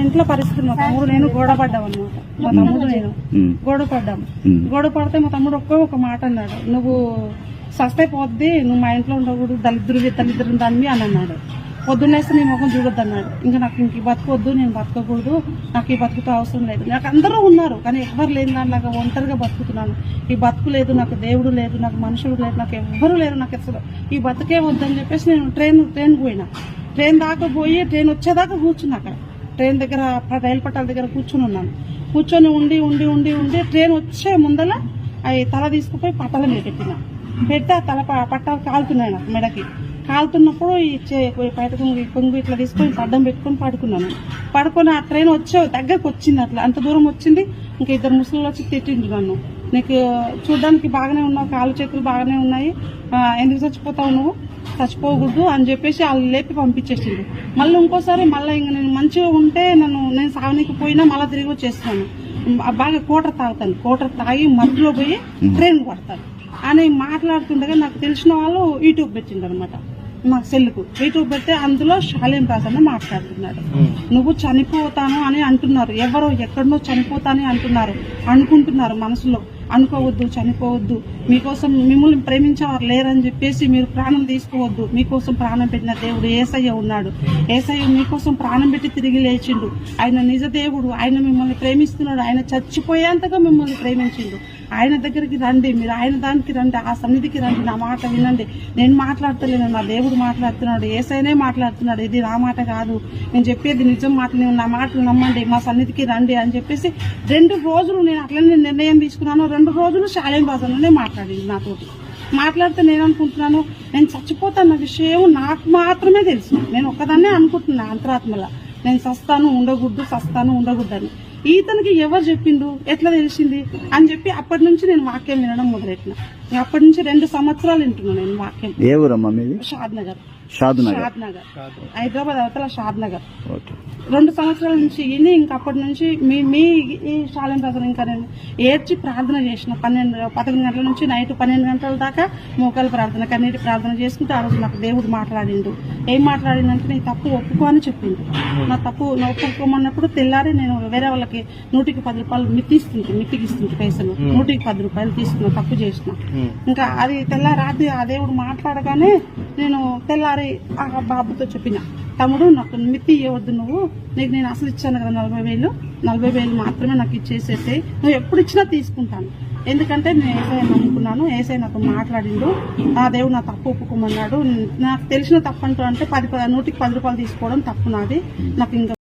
ఇంట్లో పరిస్థితి మా తమ్ముడు నేను గొడవ పడ్డాం అనమాట మా తమ్ముడు నేను ఉమ్. గొడవ పడ్డాం. ఉమ్. గొడవ పడితే మా తమ్ముడు ఒక్క ఒక మాట అన్నాడు. నువ్వు సస్తే పోద్ది నువ్వు మా ఇంట్లో ఉండకూడదు దళిద్రుడి దళిద్రుని దాన్ని అని అన్నాడు. పొద్దున్నేస్తే నీ ముఖం చూడొద్దు అన్నాడు ఇంకా నాకు ఇంక బతకొద్దు నేను బతకకూడదు నాకు ఈ బతుకుతో అవసరం లేదు. నాకు అందరూ ఉన్నారు కానీ ఎవరు లేని దానిలాగా ఒంటరిగా బతుకుతున్నాను. ఈ బతుకు లేదు నాకు దేవుడు లేదు నాకు మనుషులు లేదు నాకు ఎవ్వరు లేరు నాకు అసలు ఈ బతుకే వద్దని చెప్పేసి నేను ట్రైన్ ట్రైన్ పోయినా. ట్రైన్ దాకా పోయి ట్రైన్ వచ్చేదాకా కూర్చున్నా అక్కడ. ట్రైన్ దగ్గర రైలు పట్టాల దగ్గర కూర్చొని ఉన్నాను. కూర్చొని ఉండి ఉండి ఉండి ఉండి ట్రైన్ వచ్చే ముందల అవి తల తీసుకుపోయి పట్టాల మీద పెట్టిన. పెడితే ఆ తల ప- పట్టాలు కాలుతున్నాయి నాకు మెడకి. కాలుతున్నప్పుడు ఈ చే- బయట కొంగు కొంగు ఇట్లా తీసుకొని అడ్డం పెట్టుకొని పడుకున్నాను. పడుకొని ఆ ట్రైన్ వచ్చే దగ్గరకు వచ్చింది అట్లా. అంత దూరం వచ్చింది. ఇంకా ఇద్దరు ముసలిలో వచ్చి తిట్టింది నన్ను. నీకు చూడడానికి బాగానే ఉన్నావు కాలు చేతులు బాగానే ఉన్నాయి. ఎందుకు చచ్చిపోతావు నువ్వు? చచ్చిపోకూడదు అని చెప్పేసి వాళ్ళు లేపి పంపించేసిండు మళ్ళీ ఇంకోసారి మళ్ళీ ఇంక నేను మంచిగా ఉంటే నన్ను నేను సావనీకి పోయినా మళ్ళీ తిరిగి వచ్చేస్తాను. బాగా కోటర్ తాగుతాను. కోటర్ తాగి మధ్యలో పోయి ట్రైన్ కొడతాను. అని మాట్లాడుతుండగా నాకు తెలిసిన వాళ్ళు యూట్యూబ్ పెట్టిండు అనమాట మా సెల్లుకు. యూట్యూబ్ పెడితే అందులో శాలేం ప్రసన్న మాట్లాడుతున్నాడు. నువ్వు చనిపోతాను అని అంటున్నారు. ఎవరో ఎక్కడనో చనిపోతానని అంటున్నారు. అనుకుంటున్నారు మనసులో. అనుకోవద్దు చనిపోవద్దు. మీకోసం మిమ్మల్ని ప్రేమించేవారు లేరని చెప్పేసి మీరు ప్రాణం తీసుకోవద్దు. మీకోసం ప్రాణం పెట్టిన దేవుడు ఏసయ్య ఉన్నాడు. ఏసయ్య మీకోసం ప్రాణం పెట్టి తిరిగి లేచిండు. ఆయన నిజ దేవుడు. ఆయన మిమ్మల్ని ప్రేమిస్తున్నాడు. ఆయన చచ్చిపోయేంతగా మిమ్మల్ని ప్రేమించిండు. ఆయన దగ్గరికి రండి మీరు ఆయన దానికి రండి ఆ సన్నిధికి రండి నా మాట వినండి. నేను మాట్లాడతలేను నా దేవుడు మాట్లాడుతున్నాడు ఏసైనే మాట్లాడుతున్నాడు ఇది నా మాట కాదు. నేను చెప్పేది నిజం మాట నేను నా మాటలు నమ్మండి మా సన్నిధికి రండి అని చెప్పేసి రెండు రోజులు నేను అట్లనే నిర్ణయం తీసుకున్నాను. రెండు రోజులు శాలేం బాధలోనే మాట్లాడింది నాతోటి. మాట్లాడితే నేను అనుకుంటున్నాను నేను చచ్చిపోతాన్న విషయం నాకు మాత్రమే తెలుసు. నేను ఒక్కదాన్నే అనుకుంటున్నా అంతరాత్మలా. నేను సస్తాను ఉండకూడదు సస్తాను ఉండకూడదు ఈతనికి ఎవరు చెప్పిండు ఎట్లా తెలిసింది? అని చెప్పి అప్పటి నుంచి నేను వాక్యం వినడం మొదలెట్టిన. అప్పటి నుంచి రెండు సంవత్సరాలు వింటున్నాను నేను వాక్యం. ఏ ఊరమ్మా షాద్ నగర్ షాద్ నగర్ షాద్ నగర్ హైదరాబాద్ అవతల షాద్ నగర్ ఓకే. రెండు సంవత్సరాల నుంచి విని ఇంక అప్పటి నుంచి మీ మీ ఈ శాలం ప్రజలు ఇంకా నేను ఏడ్చి ప్రార్థన చేసిన పన్నెండు పదకొండు గంటల నుంచి నైట్ పన్నెండు గంటల దాకా మోకాలు ప్రార్థన కన్నీటి ప్రార్థన చేసుకుంటే ఆ రోజు నాకు దేవుడు మాట్లాడిండు. ఏం మాట్లాడిందంటే నీ తప్పు ఒప్పుకో అని చెప్పిండు. నా తప్పు నా ఒప్పుకోమన్నప్పుడు తెల్లారి నేను వేరే వాళ్ళకి నూటికి పది రూపాయలు మిత్తిస్తుంది మిత్తికి ఇస్తుంది పైసలు నూటికి పది రూపాయలు తీసుకున్నా తప్పు చేసిన. ఇంకా అది తెల్లారి రాత్రి ఆ దేవుడు మాట్లాడగానే నేను తెల్లారి ఆ బాబుతో చెప్పిన తమ్ముడు నాకు మిత్తి ఇవ్వద్దు నువ్వు. నీకు నేను అసలు ఇచ్చాను కదా నలభై వేలు. నలభై వేలు మాత్రమే నాకు ఇచ్చేసేసి నువ్వు ఎప్పుడు ఇచ్చినా తీసుకుంటాను. ఎందుకంటే నేను ఏసఐ నమ్ముకున్నాను ఏసఐ నాతో మాట్లాడిండు. ఆ దేవుడు నా తప్పు ఒప్పుకోమన్నాడు. నాకు తెలిసిన తప్పు అంటూ అంటే పది నూటికి పది రూపాయలు తీసుకోవడం తప్పు నాది. నాకు ఇంకా